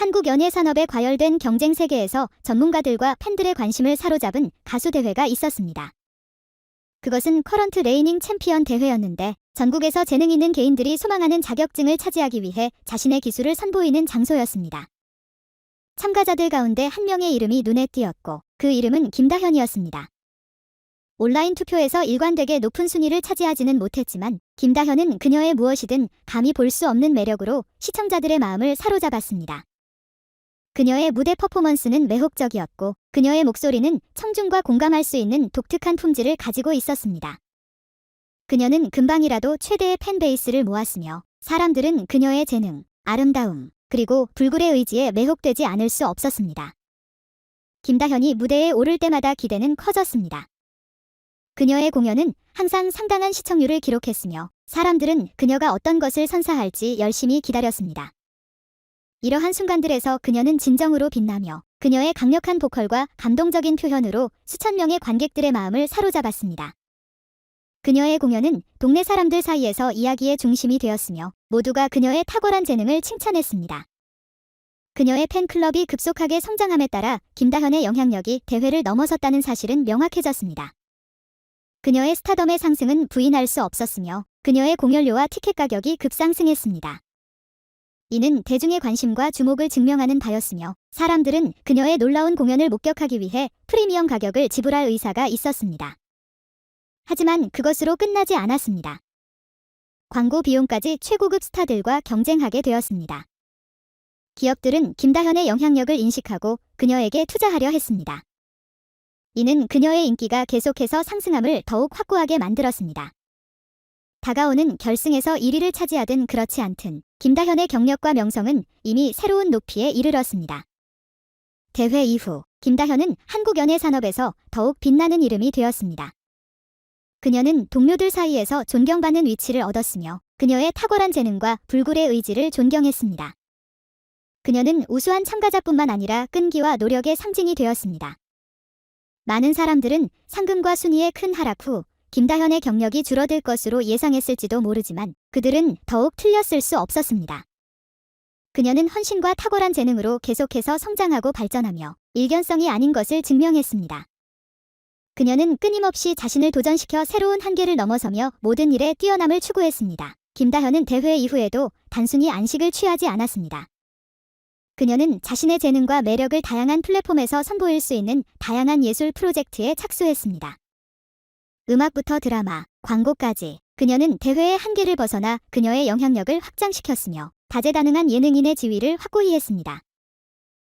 한국 연예 산업에 과열된 경쟁 세계에서 전문가들과 팬들의 관심을 사로잡은 가수 대회가 있었습니다. 그것은 커런트 레이닝 챔피언 대회였는데 전국에서 재능 있는 개인들이 소망하는 자격증을 차지하기 위해 자신의 기술을 선보이는 장소였습니다. 참가자들 가운데 한 명의 이름이 눈에 띄었고 그 이름은 김다현이었습니다. 온라인 투표에서 일관되게 높은 순위를 차지하지는 못했지만 김다현은 그녀의 무엇이든 감히 볼 수 없는 매력으로 시청자들의 마음을 사로잡았습니다. 그녀의 무대 퍼포먼스는 매혹적이었고 그녀의 목소리는 청중과 공감할 수 있는 독특한 품질을 가지고 있었습니다. 그녀는 금방이라도 최대의 팬베이스를 모았으며 사람들은 그녀의 재능, 아름다움, 그리고 불굴의 의지에 매혹되지 않을 수 없었습니다. 김다현이 무대에 오를 때마다 기대는 커졌습니다. 그녀의 공연은 항상 상당한 시청률을 기록했으며 사람들은 그녀가 어떤 것을 선사할지 열심히 기다렸습니다. 이러한 순간들에서 그녀는 진정으로 빛나며 그녀의 강력한 보컬과 감동적인 표현으로 수천 명의 관객들의 마음을 사로잡았습니다. 그녀의 공연은 동네 사람들 사이에서 이야기의 중심이 되었으며 모두가 그녀의 탁월한 재능을 칭찬했습니다. 그녀의 팬클럽이 급속하게 성장함에 따라 김다현의 영향력이 대회를 넘어섰다는 사실은 명확해졌습니다. 그녀의 스타덤의 상승은 부인할 수 없었으며 그녀의 공연료와 티켓 가격이 급상승했습니다. 이는 대중의 관심과 주목을 증명하는 바였으며 사람들은 그녀의 놀라운 공연을 목격하기 위해 프리미엄 가격을 지불할 의사가 있었습니다. 하지만 그것으로 끝나지 않았습니다. 광고 비용까지 최고급 스타들과 경쟁하게 되었습니다. 기업들은 김다현의 영향력을 인식하고 그녀에게 투자하려 했습니다. 이는 그녀의 인기가 계속해서 상승함을 더욱 확고하게 만들었습니다. 다가오는 결승에서 1위를 차지하든 그렇지 않든 김다현의 경력과 명성은 이미 새로운 높이에 이르렀습니다. 대회 이후 김다현은 한국 연예 산업에서 더욱 빛나는 이름이 되었습니다. 그녀는 동료들 사이에서 존경받는 위치를 얻었으며 그녀의 탁월한 재능과 불굴의 의지를 존경했습니다. 그녀는 우수한 참가자뿐만 아니라 끈기와 노력의 상징이 되었습니다. 많은 사람들은 상금과 순위의 큰 하락 후 김다현의 경력이 줄어들 것으로 예상했을지도 모르지만 그들은 더욱 틀렸을 수 없었습니다. 그녀는 헌신과 탁월한 재능으로 계속해서 성장하고 발전하며 일견성이 아닌 것을 증명했습니다. 그녀는 끊임없이 자신을 도전시켜 새로운 한계를 넘어서며 모든 일에 뛰어남을 추구했습니다. 김다현은 대회 이후에도 단순히 안식을 취하지 않았습니다. 그녀는 자신의 재능과 매력을 다양한 플랫폼에서 선보일 수 있는 다양한 예술 프로젝트에 착수했습니다. 음악부터 드라마, 광고까지 그녀는 대회의 한계를 벗어나 그녀의 영향력을 확장시켰으며 다재다능한 예능인의 지위를 확고히 했습니다.